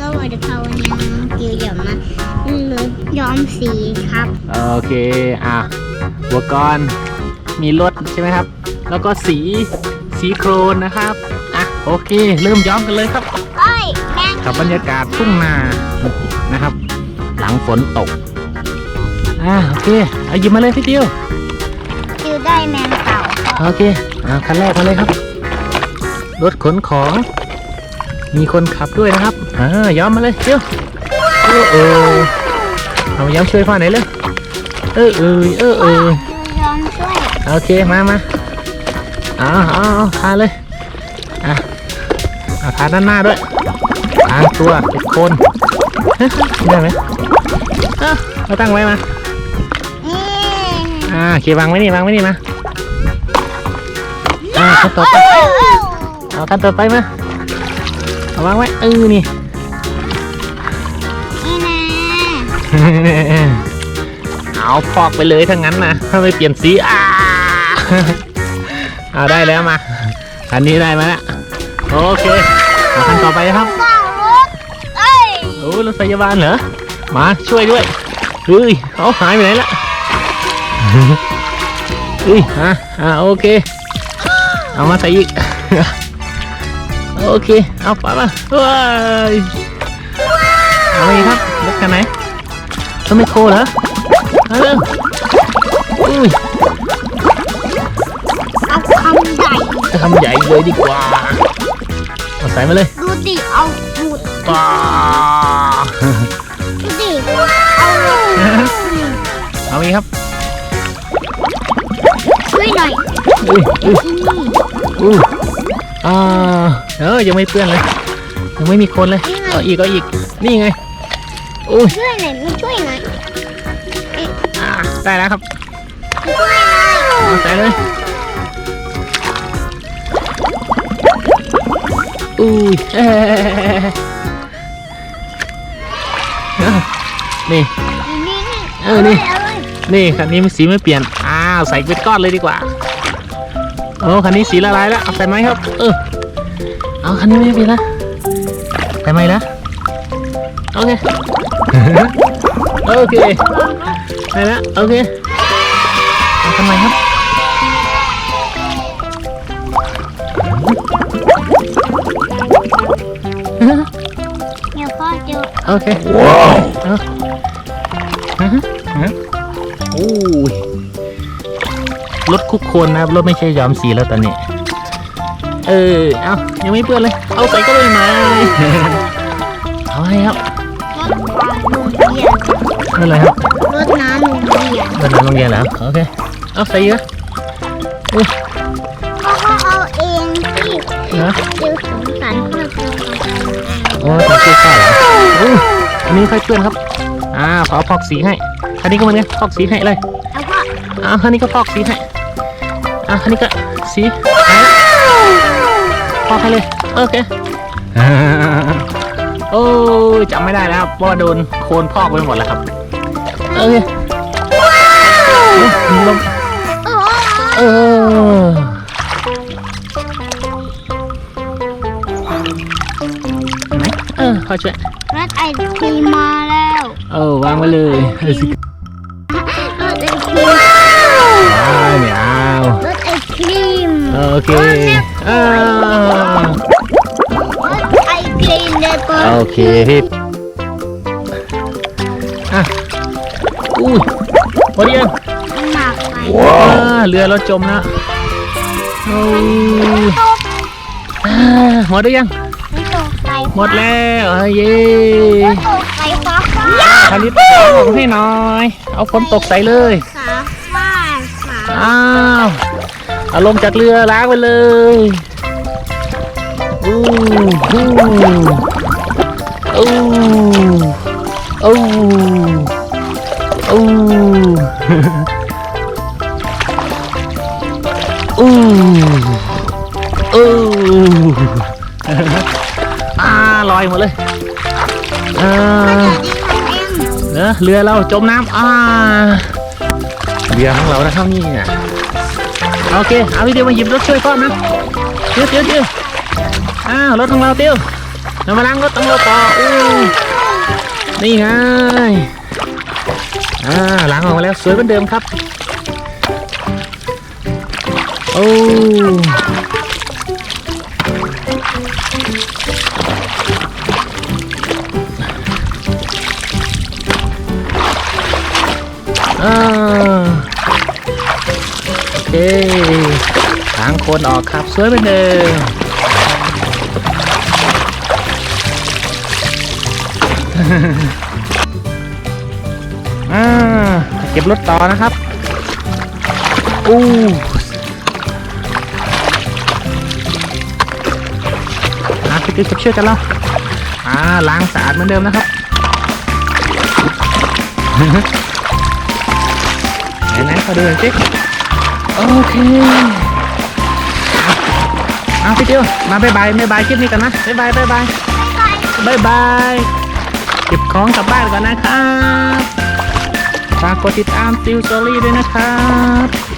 สวัสดีค่ะวันนี้น้องจิวจะมาเลือกย้อมสีครับ โอเค อะอุปกรณ์มีรถใช่ไหมครับ แล้วก็สีสีโครนนะครับ อะ โอเค เริ่มย้อมกันเลยครับเอ้ยแม่งกับบรรยากาศทุ่งนานะครับ หลังฝนตก อะโอเคเอาหยิบมาเลยพี่เดียวจิวได้แมงเต่า โอเค อ่าคันแรกมาเลยครับ รถขนของ มีคนขับด้วยนะครับอ่าย้อมมาเลยเดี๋ยวเออเออเอามาย้อมช่วยพ่อหน่อยเลยเออเออเออเออจิวย้อมช่วย โอเค มามาเอาเอาเอาทาเลย อะเอาทาด้านหน้าด้วยทาตัวเป็นโคนฮะได้ไหมเอ้าเราตั้งไว้มานี่อ่าโอเควางไว้นี่วางไว้นี่มาอ่าขั้นต่อไปเอาขั้นต่อไปมา เอาวางไว้เออนี่นี่นะเอาฟอกไปเลยถ้างั้นนะถ้าไม่เปลี่ยนสีอ่าเอาได้แล้วมาอันนี้ได้มาแล้วโอเคเอาขั้นต่อไปครับสองรถเอ้ยโอ้รถพยาบาลเหรอมาช่วยด้วยเฮ้ยเอาหายไปไหนละเฮ้ยอะอะโอเค เอามาใส่อีก โอเค เอาไปมาว้ายเอาอีกครับรถคันไหนรถไมคโครเหรอเอาเร็วอุ้ยเอาคำใหญ่ทำใหญ่เลยดีกว่าเอาใส่มาเลยดูดิเอาหมุดว้าดูดิเอาเอาอีกครับช่วยหน่อยอุ้ยอุ้ยนี่อู้ อ่าเออยังไม่เปื้อนเลย ยังไม่มีคนเลยเอาอีกเอาอีกนี่ไงอุ้ยช่วยหน่อยไม่ช่วยหน่อยอ่าได้แล้วครับช่วยหน่อยเอาใส่เลยอุ้ยเอ้ยเอานี่นี่นี่เออนี่าเลยนี่คันนี้มันสีไม่เปลี่ยนอ้าวใส่เป็นก้อนเลยดีกว่าโอ้คันนี้สีละลายแล้วเอาใส่ไหมครับ เออเอาคันนี้ไม่เปลี่ยนละใส่ไหมละโอเคโอเคใส่แล้วโอเคเอาทำไมครับเดี๋ยวพ่อจะโอเคว้าว รถคุกโคนนะครับรถไม่ใช่ย้อมสีแล้วตอนนี้ เออเอายังไม่เปื้อนเลย เอาใส่ก็เลยมาเอาให้ครับรถน้ำโรงเรียนนั่นเลยครับรถน้ำโรงเรียนเดินทางโรงเรียนแล้วโอเคเอาใส่เยอะพ่อก็เอาเองที่เนาะเดี๋ยวสงสารพ่อเจอโอ้ทำชื่อข้าวเหรออู้อันนี้ค่อยเปื้อนครับอ่าขอพอกสีให้อันนี้ก็เหมือนกันพอกสีให้เลยแล้วก็อ่าอันนี้ก็พอกสีให้ อ่าอันนี้ก็สีพอกให้เลย โอเค โอ้ยจำไม่ได้แล้วครับเพราะว่าโดนโคลนพอกไปหมดแล้วครับ โอเคโอ้ยลมโอ้เออไหนเออขอช่วยรถไอติมมาแล้ว เออวางไว้เลยเออสิร โอเคเออรถไอติมเลยก็โอเคพี่อะอุ้ยพอดียังหนักไปอ่าเรือเราจมนะโอ้ยอ่าหมดหรือยังมันตกใส่หมดแล้วเอ้ยเย้มันตกใส่ฟ้าฟ้าคาริตเอาออกให้หน่อย เอาฝนตกใส่เลยขาฟ้าขาอ้าว เอาลงจากเรือล้างไปเลยอู้หูอู้อู้อู้อู้อู้อ่าลอยหมดเลยอ่าเนอะเรือเราจมน้ำอ่าเรือของเรานะครับนี่ โอเค เอาวิดีโอมาหยิบรถช่วยพ่อนะเตี้ยวเตี้ยวเตี้ยวอ้าวรถของเราเตี้ยวเรามาล้างรถตำรวจต่ออู้นี่ไงอ่าล้างออกมาแล้วสวยเหมือนเดิมครับโอ้อ่า โอเคล้างโคนออกครับสวยเหมือนเดิมอ่าเก็บรถต่อนะครับ อู้อะพี่ติ๊กจับเชือกกันแล้วอ่าล้างสะอาดเหมือนเดิมนะครับไหนๆขอดูหน่อยสิ โอเคเอาพี่ติวมาบายบายบายบายคลิปนี้กันนะบายบายบายบายบายบายเก็บของกลับบ้านก่อนนะครับฝากกดติดตามติวสตอรี่ด้วยนะครับ